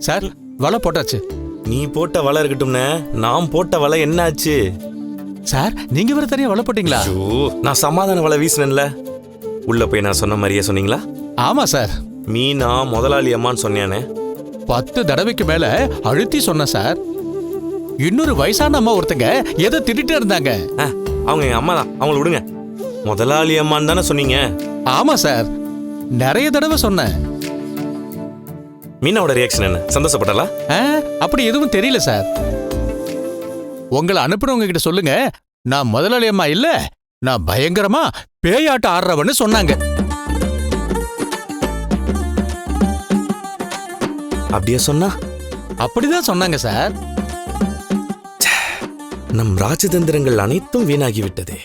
Sir வலை போட்டாச்சு. நீ போட்ட வலை இருக்கட்டும்னே நான் போட்ட வலை என்னாச்சு? சார் நீங்க வேற தனியா வலை போட்டீங்களா? ஐயோ, நான் சமாதான வலை வீசினேன்ல. உள்ள போய் நான் சொன்ன மாதிரியே சொன்னீங்களா? ஆமா சார். மீனா முதலாளி அம்மான்னு சொன்னியானே பத்து தடவைக்கு மேல அழுத்தி சொன்னேன் சார். இன்னொரு வயசான அம்மா ஒருத்தங்க ஏதோ திட்டிட்டே இருந்தாங்க. ஆ, அவங்க எங்க அம்மா தான். அவங்கள விடுங்க. முதலாளி அம்மான்னு தானே சொன்னீங்க. ஆமா சார். நிறைய தடவை சொன்னேன். மீனாவோட ரியாக்ஷன் என்ன? சந்தோஷப்பட்டலா அப்படி எதுவும் தெரியல சார். உங்களை அனுப்புறவங்க கிட்ட சொல்லுங்க. நான் முதலாளி அம்மா இல்ல நான் பயங்கரமா பேயாட்டம் ஆடுறவன்னு சொன்னாங்க. அப்படியே சொன்னா? அப்படிதான் சொன்னாங்க சார். நம் ராஜதந்திரங்கள் அனைத்தும் வீணாகி விட்டதே